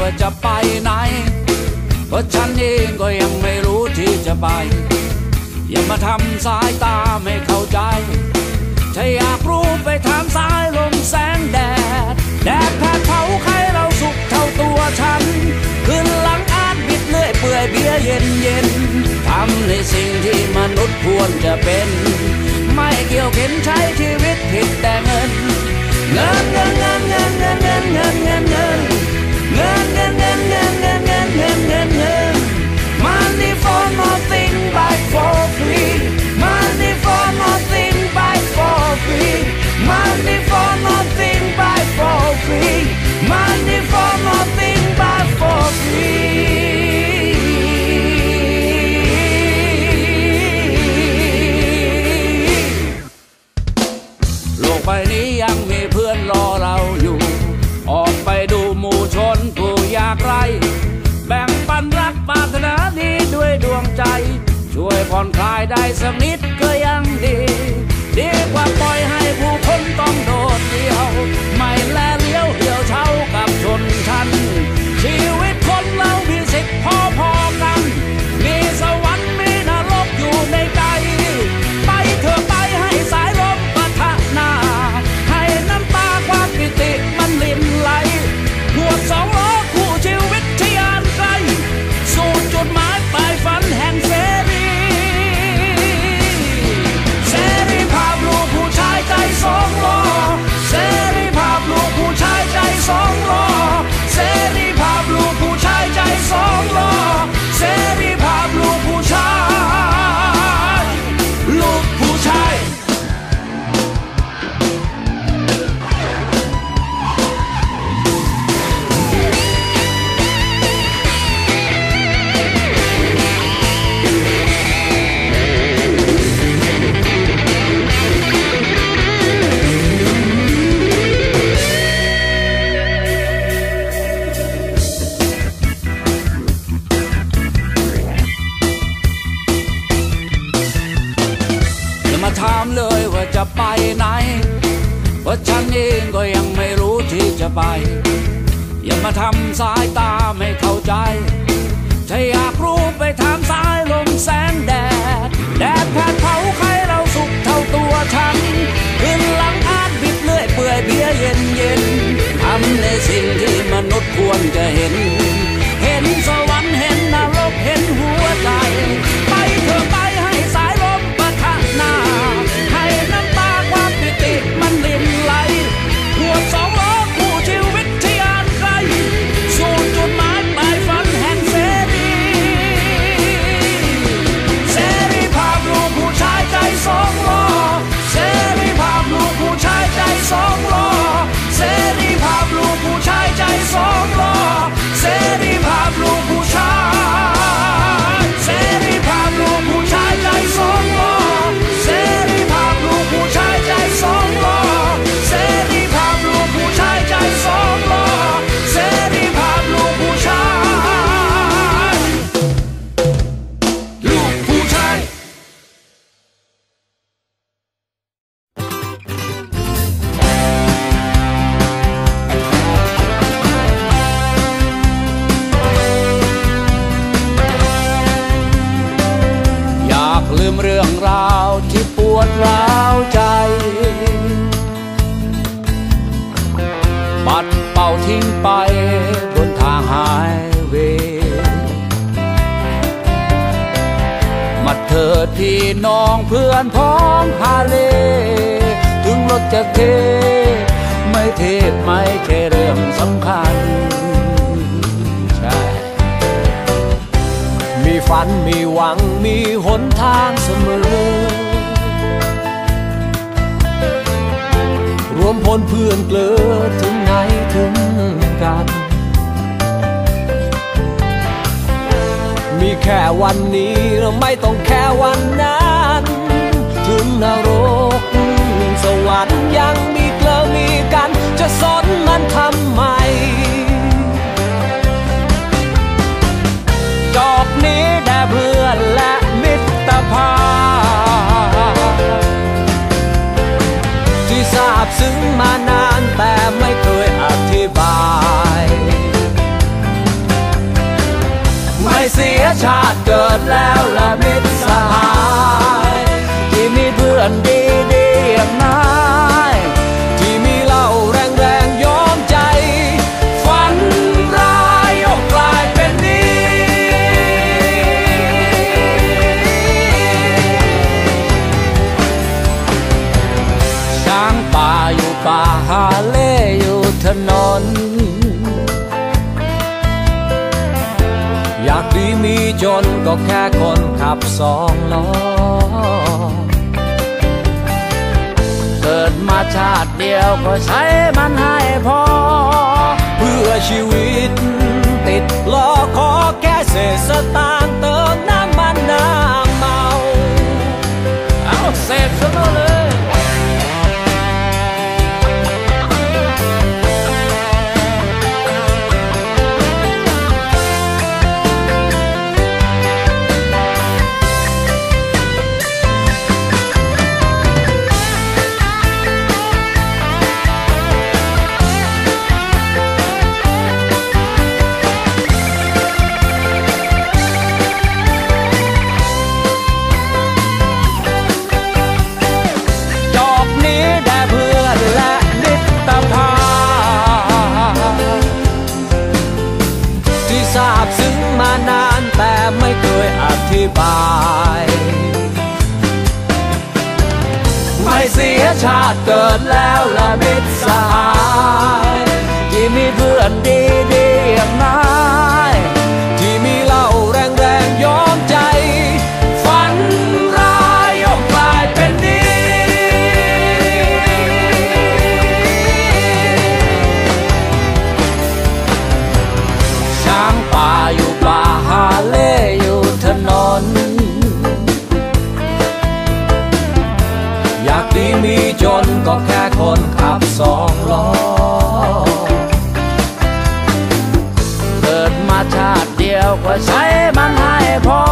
ว่าจะไปไหน เพราะฉันเองก็ยังไม่รู้ที่จะไป อย่ามาทำสายตาไม่เข้าใจ ถ้าอยากรู้ไปทางสายลมแสงแดด แดดแผดเผาใครเราสุกเท่าตัวฉัน ขึ้นหลังอาจบิดเลื่อยเปื่อยเบียเย็นเย็นทำในสิ่งที่มนุษย์ควรจะเป็น ไม่เกี่ยวเข็นใช้ชีวิตผิดแต่เงินเงินเงิน ผ่อนคลายได้สักนิดก็ยังดี ดีกว่าปล่อยให้ผู้คนต้องโดดเดี่ยว ไม่แล ราะฉันเองก็ยังไม่รู้ที่จะไป อย่ามาทำสายตาไม่เข้าใจ ถ้าอยากรู้ไปทางสาย องเพื่อนพ้องฮาเล ถึงรถจะเท ไม่เทศไม่ใช่เรื่องสำคัญ ใช่ มีฝันมีหวังมีหนทางเสมอ รวมพลเพื่อนเกลือถึงไหนถึงกันมีแค่วันนี้เราไม่ต้องแค่วันนั้น นรก สวรรค์ยังมีเกลือมีกัน จะสนมันทำไม จอกนี้แด่เพื่อนและมิตรภาพที่ทราบซึ้งมานาน อนดีๆอย่างนายที่มีเหล้าแรงๆย้อมใจ ฝันร้ายยกกลายเป็นดีช้างป่าอยู่ป่าหาเล่อยู่ถนน อยากดีมีจนก็แค่คนขับสองล้อ กิดมาชาติเดียวก็ใช้มันให้พอ เพื่อชีวิตติดล้อขอแค่เศษสตา บาย ไม่เสียชาติเกิดแล้วละมิตรสหายที่มีเพื่อนดี จนก็แค่คนขับสองล้อ เกิดมาชาติเดียวก็ใช้มันให้พอเพื่อชีวิตติดล้อขอ